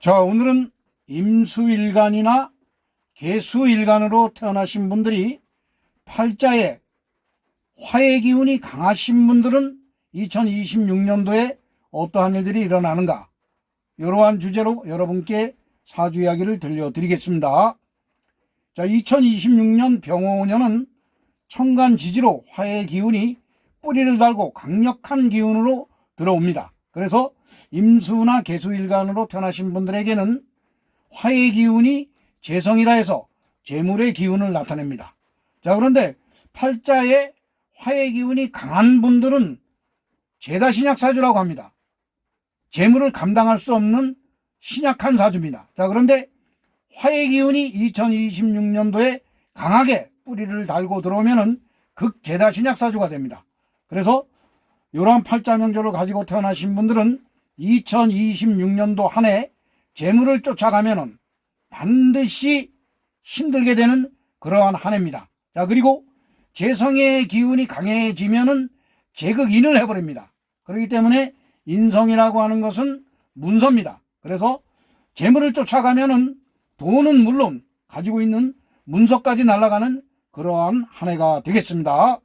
자, 오늘은 임수일간이나 개수일간으로 태어나신 분들이 팔자에 화의 기운이 강하신 분들은 2026년도에 어떠한 일들이 일어나는가? 이러한 주제로 여러분께 사주 이야기를 들려드리겠습니다. 자, 2026년 병호년은 천간지지로 화의 기운이 뿌리를 달고 강력한 기운으로 들어옵니다. 그래서 임수나 개수일간으로 태어나신 분들에게는 화의 기운이 재성이라 해서 재물의 기운을 나타냅니다. 자, 그런데 팔자에 화의 기운이 강한 분들은 제다 신약 사주라고 합니다. 재물을 감당할 수 없는 신약한 사주입니다. 자, 그런데 화의 기운이 2026년도에 강하게 뿌리를 달고 들어오면은 극제다 신약 사주가 됩니다. 그래서 이러한 팔자 명조를 가지고 태어나신 분들은 2026년도 한 해 재물을 쫓아가면은 반드시 힘들게 되는 그러한 한 해입니다. 자, 그리고 재성의 기운이 강해지면은 제극인을 해버립니다. 그렇기 때문에 인성이라고 하는 것은 문서입니다. 그래서 재물을 쫓아가면은 돈은 물론 가지고 있는 문서까지 날아가는 그러한 한 해가 되겠습니다.